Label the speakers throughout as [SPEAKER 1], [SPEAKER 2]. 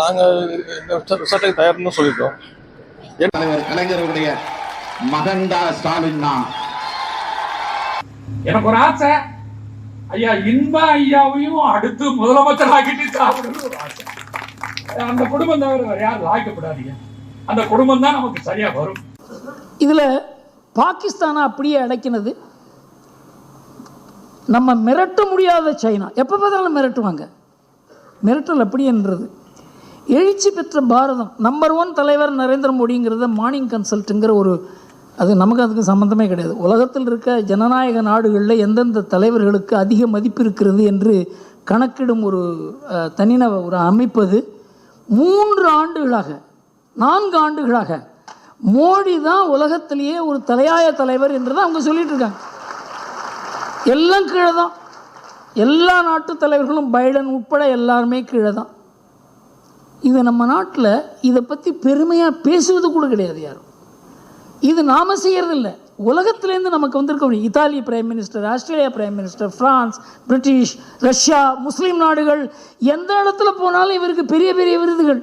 [SPEAKER 1] நாங்கள் இந்த தயார்னு
[SPEAKER 2] தலைவர் கலைஞருடைய மகன்தா ஸ்டாலின் தான்.
[SPEAKER 3] எனக்கு ஒரு ஆசை. ஐயா இன்ப ஐயாவையும் அடுத்து முதலமைச்சர் ஆக்கிட்டு சாப்பிடணும்னு ஒரு ஆசை. அந்த குடும்பம் தவிர வேற யாரும் லாய்க்கப்படாதீங்க அந்த குடும்பம் தான் நமக்கு சரியா வரும்.
[SPEAKER 4] இதில் பாகிஸ்தானை அப்படியே அடைக்கினது நம்ம மிரட்ட முடியாத சைனா. எப்போ பார்த்தாலும் மிரட்டுவாங்க. மிரட்டல் அப்படி என்றது எழுச்சி பெற்ற பாரதம் நம்பர் ஒன் தலைவர் நரேந்திர மோடிங்கிறத மார்னிங் கன்சல்ட்டுங்கிற ஒரு அது நமக்கு அதுக்கு சம்மந்தமே கிடையாது. உலகத்தில் இருக்க ஜனநாயக நாடுகளில் எந்தெந்த தலைவர்களுக்கு அதிக மதிப்பு இருக்கிறது என்று கணக்கிடும் ஒரு தனிநபர் ஒரு அமைப்பது மூன்று ஆண்டுகளாக நான்கு ஆண்டுகளாக மோடி தான் உலகத்திலேயே ஒரு தலையாய தலைவர் என்று தான் அவங்க சொல்லிட்டு இருக்காங்க. எல்லாம் கீழே தான் எல்லா நாட்டு தலைவர்களும் பைடன் உட்பட எல்லாருமே கீழே தான் இது நம்ம நாட்டில் இதை பற்றி பெருமையாக பேசுவது கூட கிடையாது யாரும். இது நாம் செய்யறதில்ல. உலகத்துலேருந்து நமக்கு வந்திருக்க முடியும் இத்தாலிய prime minister Australia prime minister France British Russia முஸ்லீம் நாடுகள் எந்த இடத்துல போனாலும் இவருக்கு பெரிய பெரிய விருதுகள்.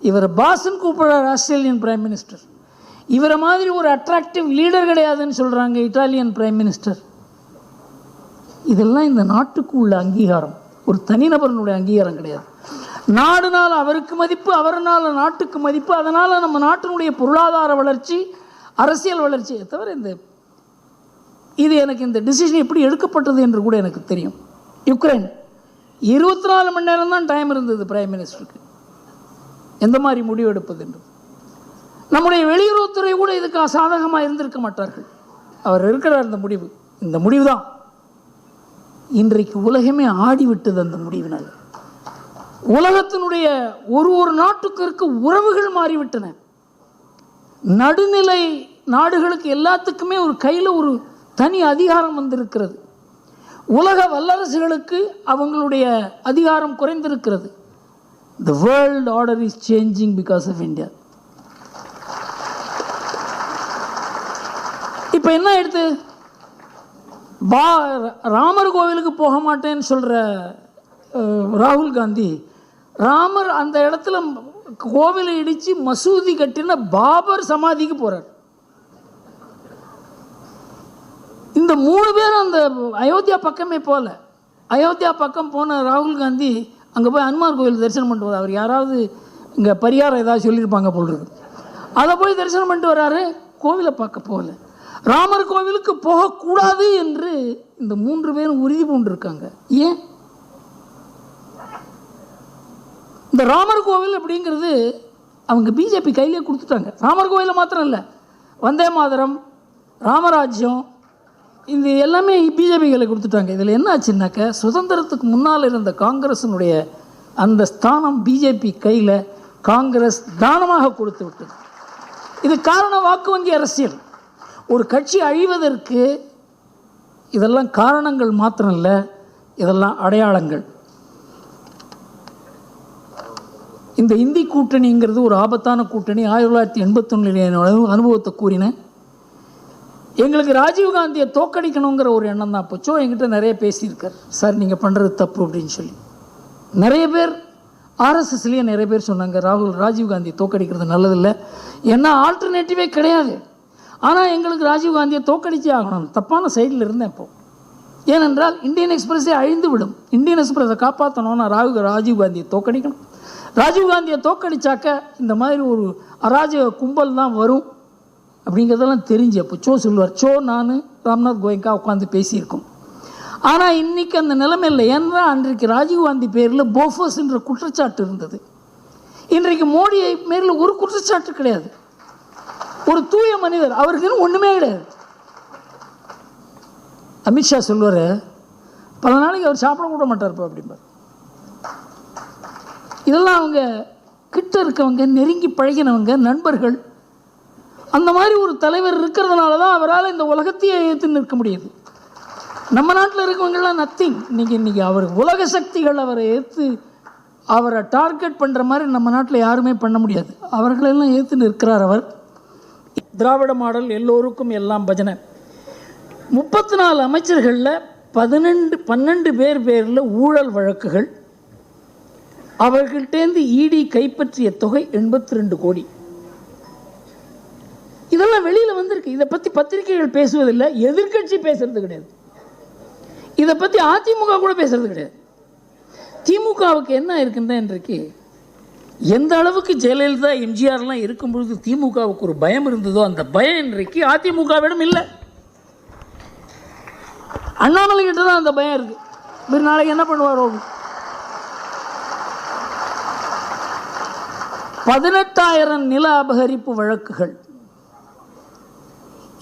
[SPEAKER 4] இவரை பாசன் கூப்பிடுறார் ஆஸ்திரேலியன் பிரைம் மினிஸ்டர் இவரை மாதிரி ஒரு அட்ராக்டிவ் லீடர் கிடையாதுன்னு சொல்கிறாங்க இட்டாலியன் பிரைம் மினிஸ்டர் இதெல்லாம் இந்த நாட்டுக்கு உள்ள அங்கீகாரம். ஒரு தனிநபரனுடைய அங்கீகாரம் கிடையாது. நாடுனால் அவருக்கு மதிப்பு அவர்னால் நாட்டுக்கு மதிப்பு அதனால் நம்ம நாட்டினுடைய பொருளாதார வளர்ச்சி அரசியல் வளர்ச்சியை தவிர இந்த இது எனக்கு இந்த டிசிஷன் எப்படி எடுக்கப்பட்டது என்று கூட எனக்கு தெரியும். யுக்ரைன் இருபத்தி நாலு மணி நேரம் தான் டைம் இருந்தது பிரைம் மினிஸ்டருக்கு எந்த மாதிரி முடிவு எடுப்பது என்று. நம்முடைய வெளியுறவுத்துறை கூட இதுக்கு சாதகமாக இருந்திருக்க மாட்டார்கள். அவர் இருக்கிறார் இந்த முடிவு. இந்த முடிவு தான் இன்றைக்கு உலகமே ஆடிவிட்டது அந்த முடிவினால். உலகத்தினுடைய ஒரு ஒரு நாட்டுக்கு இருக்க உறவுகள் மாறிவிட்டன. நடுநிலை நாடுகளுக்கு எல்லாத்துக்குமே ஒரு கையில் ஒரு தனி அதிகாரம் வந்திருக்கிறது. உலக வல்லரசுகளுக்கு அவங்களுடைய அதிகாரம் குறைந்திருக்கிறது. The world order is changing because of India இப்போ என்ன எடுத்து பா ராமர் கோவிலுக்கு போக மாட்டேன்னு சொல்கிற ராகுல் காந்தி ராமர் அந்த இடத்துல கோவிலை இடித்து மசூதி கட்டின பாபர் சமாதிக்கு போகிறார் இந்த மூணு பேரும் அந்த அயோத்தியா பக்கமே போகல அயோத்தியா பக்கம் போன ராகுல் காந்தி அங்கே போய் ஹனுமார் கோவில் தரிசனம் பண்ணிட்டு வரார் அவர் யாராவது இங்கே பரிகாரம் ஏதாவது சொல்லியிருப்பாங்க போல் இருக்கு. அதை போய் தரிசனம் பண்ணிட்டு வராரு கோவிலை பார்க்க போகல. ராமர் கோவிலுக்கு போகக்கூடாது என்று இந்த மூன்று பேரும் உறுதி பூண்டிருக்காங்க. ஏன்? இந்த ராமர் கோவில் அப்படிங்கிறது அவங்க பிஜேபி கையிலே கொடுத்துட்டாங்க. ராமர் கோவிலில் மாத்திரம் இல்லை. வந்தே மாதரம் ராமராஜ்யம் இது எல்லாமே பிஜேபி கையில் கொடுத்துட்டாங்க. இதில் என்ன ஆச்சுன்னாக்க சுதந்திரத்துக்கு முன்னால் இருந்த காங்கிரஸினுடைய அந்த ஸ்தானம் பிஜேபி கையில் காங்கிரஸ் தானமாக கொடுத்து விட்டது. இது காரணம் வாக்கு வங்கி அரசியல். ஒரு கட்சி அழிவதற்கு இதெல்லாம் காரணங்கள் மாத்திரம் இல்லை இதெல்லாம் அடையாளங்கள். இந்த இந்தி கூட்டணிங்கிறது ஒரு ஆபத்தான கூட்டணி. ஆயிரத்தி தொள்ளாயிரத்தி எண்பத்தொன்னில் என்னோட அனுபவத்தை கூறினேன். எங்களுக்கு ராஜீவ்காந்தியை தோக்கடிக்கணுங்கிற ஒரு எண்ணம் தான் போச்சோ. என்கிட்ட நிறைய பேசியிருக்கார். சார் நீங்கள் பண்ணுறது தப்பு அப்படின்னு சொல்லி. நிறைய பேர் ஆர்எஸ்எஸ்லேயே நிறைய பேர் சொன்னாங்க ராகுல் ராஜீவ்காந்தி தோக்கடிக்கிறது நல்லதில்லை. ஏன்னா ஆல்டர்னேட்டிவே கிடையாது. ஆனால் எங்களுக்கு ராஜீவ்காந்தியை தோக்கடிச்சே ஆகணும். தப்பான சைடில் இருந்தேன் இப்போ. ஏனென்றால் இந்தியன் எக்ஸ்பிரஸே அழிந்து விடும் இந்தியன் எக்ஸ்பிரஸை காப்பாற்றணும்னா ராகு ராஜீவ்காந்தியை தோக்கடிக்கணும். ராஜீவ்காந்தியை தோக்கடிச்சாக்க இந்த மாதிரி ஒரு அராஜக கும்பல் தான் வரும் அப்படிங்கிறதெல்லாம் தெரிஞ்சு அப்போ சோ சொல்லுவார். சோ நான் ராம்நாத் கோயங்கா உட்காந்து பேசியிருக்கோம். ஆனால் இன்னைக்கு அந்த நிலைமை இல்லை ஏன்னா அன்றைக்கு ராஜீவ்காந்தி பேரில் போஃபோஸ் என்ற குற்றச்சாட்டு இருந்தது. இன்றைக்கு மோடியை மேரில் ஒரு குற்றச்சாட்டு கிடையாது. ஒரு தூய மனிதர் அவருக்குன்னு ஒன்றுமே கிடையாது. அமித்ஷா சொல்லுவார் பல நாளைக்கு அவர் சாப்பிட கூட மாட்டார்ப்பா அப்படிம்பார். இதெல்லாம் அவங்க கிட்ட இருக்கவங்க நெருங்கி பழகினவங்க நண்பர்கள். அந்த மாதிரி ஒரு தலைவர் இருக்கிறதுனால தான் அவரால் இந்த உலகத்தையே ஏற்று நிற்க முடியுது. நம்ம நாட்டில் இருக்கவங்கெல்லாம் நத்திங் இன்றைக்கி இன்னைக்கு அவர் உலக சக்திகள் அவரை ஏற்று அவரை டார்கெட் பண்ணுற மாதிரி நம்ம நாட்டில் யாருமே பண்ண முடியாது. அவர்களெல்லாம் ஏற்று நிற்கிறார் அவர். திராவிட மாடல் எல்லோருக்கும் எல்லாம் பஜனை. முப்பத்தி நாலு அமைச்சர்களில் பதினெண்டு பன்னெண்டு பேர் பேரில் ஊழல் வழக்குகள். அவர்கள்ட்டேந்து இடி கைப்பற்றிய தொகை எண்பத்தி ரெண்டு கோடி. இதெல்லாம் வெளியில் வந்திருக்கு. இதை பற்றி பத்திரிகைகள் பேசுவதில்லை எதிர்க்கட்சி பேசுறது கிடையாது. இதை பற்றி அதிமுக கூட பேசுறது கிடையாது. திமுகவுக்கு என்ன இருக்குன்னா இன்றைக்கு எந்த அளவுக்கு ஜெயலலிதா எம்ஜிஆர்லாம் இருக்கும் பொழுது திமுகவுக்கு ஒரு பயம் இருந்ததோ அந்த பயம் இன்றைக்கு அதிமுகவிடம் இல்லை. அண்ணாமலை கிட்ட தான் அந்த பயம் இருக்குது நாளைக்கு என்ன பண்ணுவாரோ பதினெட்டாயிரம் நில அபகரிப்பு வழக்குகள்.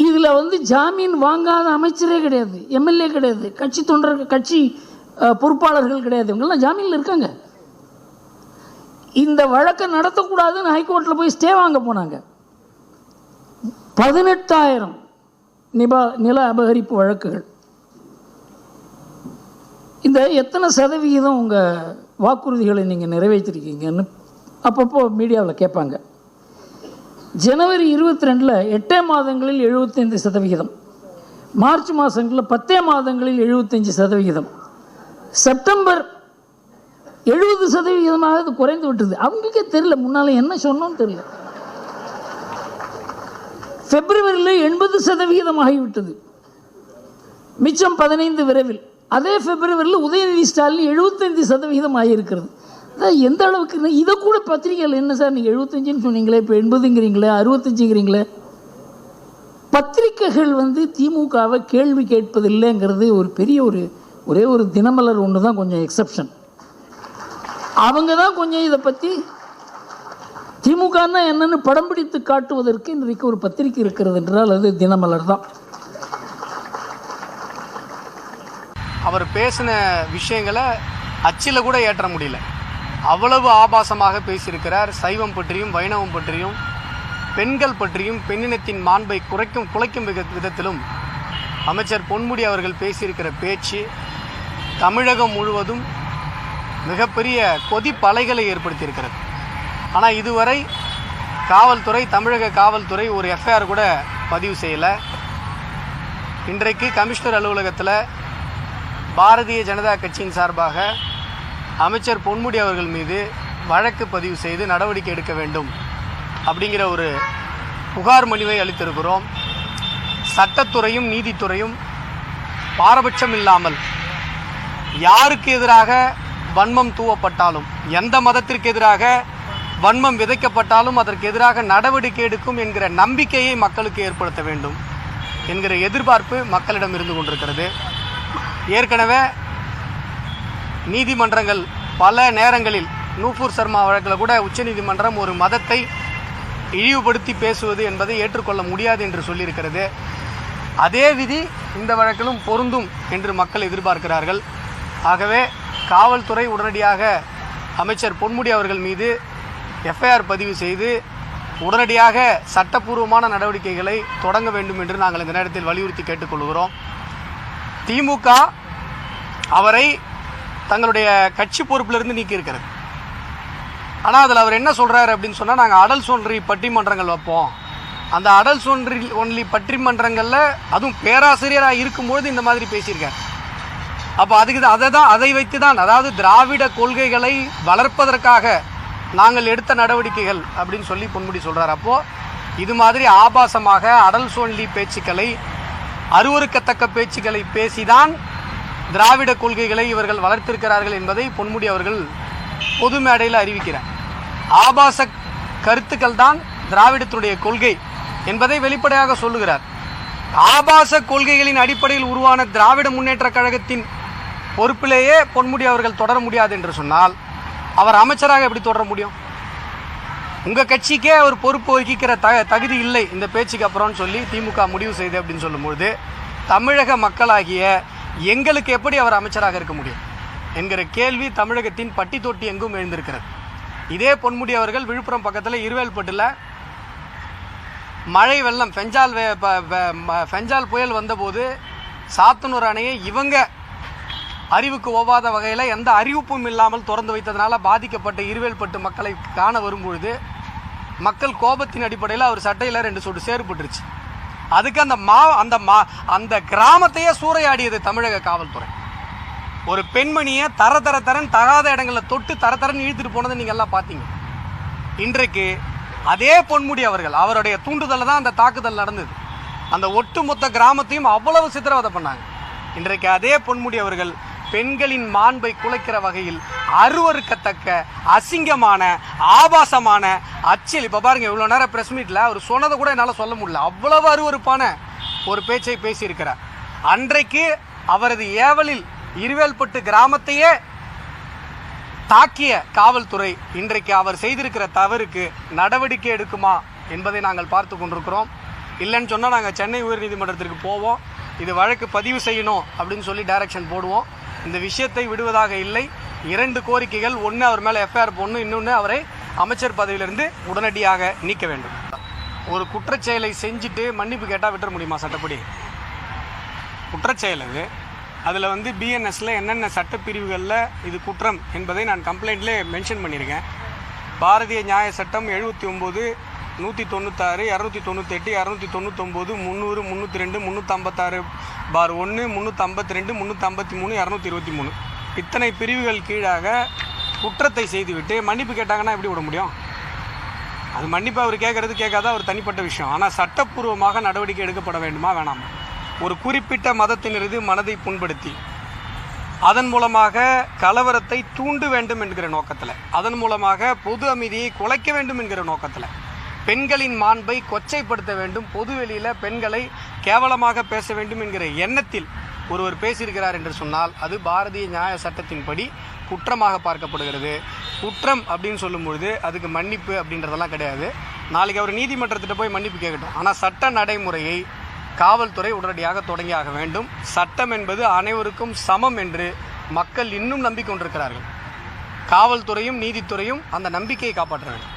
[SPEAKER 4] இதில் வந்து ஜாமீன் வாங்காத அமைச்சரே கிடையாது எம்எல்ஏ கிடையாது கட்சி தொண்டர்கள் கட்சி பொறுப்பாளர்கள் கிடையாது. இவங்கெல்லாம் ஜாமீனில் இருக்காங்க. இந்த வழக்கை நடத்தக்கூடாதுன்னு ஹைகோர்ட்டில் போய் ஸ்டே வாங்க போனாங்க. பதினெட்டாயிரம் நிபா நில அபகரிப்பு வழக்குகள். இந்த எத்தனை சதவிகிதம் உங்கள் வாக்குறுதிகளை நீங்கள் நிறைவேற்றிருக்கீங்கன்னு அப்பப்போ மீடியாவில் கேட்பாங்க. ஜனவரி இருபத்தி ரெண்டில் எட்டே மாதங்களில் எழுபத்தைந்து சதவிகிதம். மார்ச் மாதங்களில் பத்தே மாதங்களில் எழுபத்தஞ்சு சதவிகிதம். செப்டம்பர் எழுபது சதவிகிதமாக அது குறைந்து விட்டது. அவங்களுக்கே தெரியல. முன்னால் என்ன சொன்னோன்னு தெரியல. பிப்ரவரியில் எண்பது சதவிகிதம் ஆகிவிட்டது. மிச்சம் பதினைந்து விரைவில். அதே பிப்ரவரியில் உதயநிதி ஸ்டாலின் எழுபத்தைந்து சதவிகிதம் ஆகியிருக்கிறது. அதான் எந்த அளவுக்கு இதை கூட பத்திரிகைகள் என்ன சார் நீங்கள் எழுபத்தஞ்சுன்னு சொன்னீங்களே இப்போ எண்பதுங்கிறீங்களே அறுபத்தஞ்சுங்கிறீங்களே? பத்திரிக்கைகள் வந்து திமுகவை கேள்வி கேட்பதில்லைங்கிறது ஒரு பெரிய ஒரு ஒரே ஒரு தினமலர் ஒன்று தான் கொஞ்சம் எக்ஸப்ஷன் அவங்க தான் கொஞ்சம் இதை பற்றி திமுகன்னா என்னன்னு படம் பிடித்து காட்டுவதற்கு இன்றைக்கு ஒரு பத்திரிக்கை இருக்கிறது என்றால் அது தினமலர் தான்
[SPEAKER 5] அவர் பேசின விஷயங்களை அச்சில் கூட ஏற்ற முடியல. அவ்வளவு ஆபாசமாக பேசியிருக்கிறார். சைவம் பற்றியும் வைணவம் பற்றியும் பெண்கள் பற்றியும் பெண்ணினத்தின் மாண்பை குறைக்கும் குலைக்கும் வித விதத்திலும் அமைச்சர் பொன்முடி அவர்கள் பேசியிருக்கிற பேச்சு தமிழகம் முழுவதும் மிகப்பெரிய கொதிப்பலைகளை ஏற்படுத்தியிருக்கிறது. ஆனால் இதுவரை காவல்துறை தமிழக காவல்துறை ஒரு எஃப்ஐஆர் கூட பதிவு செய்யலை. இன்றைக்கு கமிஷனர் அலுவலகத்தில் பாரதிய ஜனதா கட்சியின் சார்பாக அமைச்சர் பொன்முடி அவர்கள் மீது வழக்கு பதிவு செய்து நடவடிக்கை எடுக்க வேண்டும் அப்படிங்கிற ஒரு புகார் மனுவை அளித்திருக்கிறோம். சட்டத்துறையும் நீதித்துறையும் பாரபட்சம் இல்லாமல் யாருக்கு எதிராக வன்மம் தூவப்பட்டாலும் எந்த மதத்திற்கு எதிராக வன்மம் விதைக்கப்பட்டாலும் அதற்கு எதிராக நடவடிக்கை எடுக்கும் என்கிற நம்பிக்கையை மக்களுக்கு ஏற்படுத்த வேண்டும் என்கிற எதிர்பார்ப்பு மக்களிடம் இருந்து கொண்டிருக்கிறது. ஏற்கனவே நீதிமன்றங்கள் பல நேரங்களில் நூபூர் சர்மா வழக்கில் கூட உச்சநீதிமன்றம் ஒரு மதத்தை இழிவுபடுத்தி பேசுவது என்பதை ஏற்றுக்கொள்ள முடியாது என்று சொல்லியிருக்கிறது. அதே விதி இந்த வழக்கிலும் பொருந்தும் என்று மக்கள் எதிர்பார்க்கிறார்கள். ஆகவே காவல்துறை உடனடியாக அமைச்சர் பொன்முடி அவர்கள் மீது எஃப்ஐஆர் பதிவு செய்து உடனடியாக சட்டப்பூர்வமான நடவடிக்கைகளை தொடங்க வேண்டும் என்று நாங்கள் இந்த நேரத்தில் வலியுறுத்தி கேட்டுக்கொள்கிறோம். திமுக அவரை தங்களுடைய கட்சி பொறுப்பிலிருந்து நீக்கியிருக்கிறது. ஆனால் அதில் அவர் என்ன சொல்கிறாரு அப்படின்னு சொன்னால் நாங்கள் அடல் ஒன்றி பட்டிமன்றங்கள் வைப்போம். அந்த அடல் ஒன்றி ஒன்லி பட்டிமன்றங்களில் அதுவும் பேராசிரியராக இருக்கும்பொழுது இந்த மாதிரி பேசியிருக்கார். அப்போ அதுக்கு தான் அதை தான் அதை வைத்து தான் அதாவது திராவிட கொள்கைகளை வளர்ப்பதற்காக நாங்கள் எடுத்த நடவடிக்கைகள் அப்படின்னு சொல்லி பொன்முடி சொல்கிறார் அப்போது இது மாதிரி ஆபாசமாக அடல் சோன்லி பேச்சுக்களை அருவருக்கத்தக்க பேச்சுக்களை பேசிதான் திராவிட கொள்கைகளை இவர்கள் வளர்த்திருக்கிறார்கள் என்பதை பொன்முடி அவர்கள் பொது மேடையில் அறிவிக்கிறார். ஆபாச கருத்துக்கள் தான் திராவிடத்துடைய கொள்கை என்பதை வெளிப்படையாக சொல்லுகிறார். ஆபாச கொள்கைகளின் அடிப்படையில் உருவான திராவிட முன்னேற்ற கழகத்தின் பொறுப்பிலேயே பொன்முடி அவர்கள் தொடர முடியாது என்று சொன்னால் அவர் அமைச்சராக எப்படி தொடர முடியும்? உங்கள் கட்சிக்கே அவர் பொறுப்பு வகிக்கிற த தகுதி இல்லை இந்த பேச்சுக்கு அப்புறம்னு சொல்லி திமுக முடிவு செய்து அப்படின்னு சொல்லும்பொழுது தமிழக மக்களாகிய எங்களுக்கு எப்படி அவர் அமைச்சராக இருக்க முடியும் என்கிற கேள்வி தமிழகத்தின் பட்டி தொட்டி எங்கும் எழுந்திருக்கிறது. இதே பொன்முடி அவர்கள் விழுப்புரம் பக்கத்தில் இருவேல்பட்டில் மழை வெள்ளம் ஃபெஞ்சால் வே ம- ஃபெஞ்சால் புயல் வந்தபோது சாத்தனூர் அணையை இவங்க அறிவுக்கு ஒவ்வாத வகையில் எந்த அறிவிப்பும் இல்லாமல் திறந்து வைத்ததுனால பாதிக்கப்பட்ட இருவேல்பட்டு மக்களை காண வரும்பொழுது மக்கள் கோபத்தின் அடிப்படையில் அவர் சட்டையில் ரெண்டு சொட்டு சேறுபட்டுருச்சு அதுக்கு அந்த மா அந்த மா அந்த கிராமத்தையே சூறையாடியது தமிழக காவல்துறை. ஒரு பெண்மணியை தர தர தரன் தகாத இடங்களில் தொட்டு தர தரன் இழுத்துட்டு போனதை நீங்கள் எல்லாம் பார்த்தீங்க இன்றைக்கு அதே பொன்முடி அவர்கள் அவருடைய தூண்டுதலில் தான் அந்த தாக்குதல் நடந்தது. அந்த ஒட்டுமொத்த கிராமத்தையும் அவ்வளவு சித்திரவதை பண்ணாங்க. இன்றைக்கு அதே பொன்முடி அவர்கள் பெண்களின் மாண்பை குலைக்கிற வகையில் அருவருக்கத்தக்க அசிங்கமான ஆபாசமான அச்சல் இப்போ பாருங்க இவ்வளோ நேரம் ப்ரெஸ் மீட்டில் அவர் சொன்னதை கூட என்னால் சொல்ல முடியல. அவ்வளவு அருவருப்பான ஒரு பேச்சை பேசியிருக்கிறார். அன்றைக்கு அவரது ஏவலில் இருவேல்பட்டு கிராமத்தையே தாக்கிய காவல்துறை இன்றைக்கு அவர் செய்திருக்கிற தவறுக்கு நடவடிக்கை எடுக்குமா என்பதை நாங்கள் பார்த்து கொண்டிருக்கிறோம். இல்லைன்னு சொன்னால் நாங்கள் சென்னை உயர்நீதிமன்றத்திற்கு போவோம். இது வழக்கு பதிவு செய்யணும் அப்படின்னு சொல்லி டைரக்ஷன் போடுவோம். இந்த விஷயத்தை விடுவதாக இல்லை. இரண்டு கோரிக்கைகள் ஒன்று அவர் மேலே எஃப்ஐஆர் போடணும் இன்னொன்று அவரை அமைச்சர் பதவியிலிருந்து உடனடியாக நீக்க வேண்டும். ஒரு குற்றச்செயலை செஞ்சுட்டு மன்னிப்பு கேட்டால் விட்டுற முடியுமா சட்டப்படி? குற்றச்செயல். அது அதில் வந்து பிஎன்எஸில் என்னென்ன சட்டப்பிரிவுகளில் இது குற்றம் என்பதை நான் கம்ப்ளைண்ட்லேயே மென்ஷன் பண்ணியிருக்கேன் பாரதிய நியாய சட்டம் எழுபத்தி ஒம்பது நூற்றி தொண்ணூத்தாறு இரநூத்தி தொண்ணூத்தெட்டு இரநூத்தி தொண்ணூத்தொம்பது முந்நூறு முந்நூற்றி ரெண்டு முந்நூற்றம்பத்தாறு பார் ஒன்று முந்நூற்றம்பத்தி ரெண்டு முந்நூற்றம்பத்தி மூணு இரநூத்தி இருபத்தி மூணு இத்தனை பிரிவுகள் கீழாக குற்றத்தை செய்துவிட்டு மன்னிப்பு கேட்டாங்கன்னா எப்படி விட முடியும்? அது மன்னிப்பு அவர் கேட்கறது கேட்காத அவர் தனிப்பட்ட விஷயம். ஆனால் சட்டப்பூர்வமாக நடவடிக்கை எடுக்கப்பட வேண்டுமா? வேணாமா. ஒரு குறிப்பிட்ட மதத்தினரது மனதை புண்படுத்தி அதன் மூலமாக கலவரத்தை தூண்டு வேண்டும் என்கிற நோக்கத்தில் அதன் மூலமாக பொது அமைதியை குலைக்க வேண்டும் என்கிற நோக்கத்தில் பெண்களின் மாண்பை கொச்சைப்படுத்த வேண்டும். பொதுவெளியில் பெண்களை கேவலமாக பேச வேண்டும் என்கிற எண்ணத்தில் ஒருவர் பேசியிருக்கிறார் என்று சொன்னால் அது பாரதிய நியாய சட்டத்தின்படி குற்றமாக பார்க்கப்படுகிறது. குற்றம் அப்படின்னு சொல்லும்பொழுது அதுக்கு மன்னிப்பு அப்படின்றதெல்லாம் கிடையாது. நாளைக்கு அவர் நீதிமன்றத்திட்ட போய் மன்னிப்பு கேட்கட்டும். ஆனால் சட்ட நடைமுறையை காவல்துறை உடனடியாக தொடங்கியாக வேண்டும். சட்டம் என்பது அனைவருக்கும் சமம் என்று மக்கள் இன்னும் நம்பிக்கொண்டிருக்கிறார்கள். காவல்துறையும் நீதித்துறையும் அந்த நம்பிக்கையை காப்பாற்ற வேண்டும்.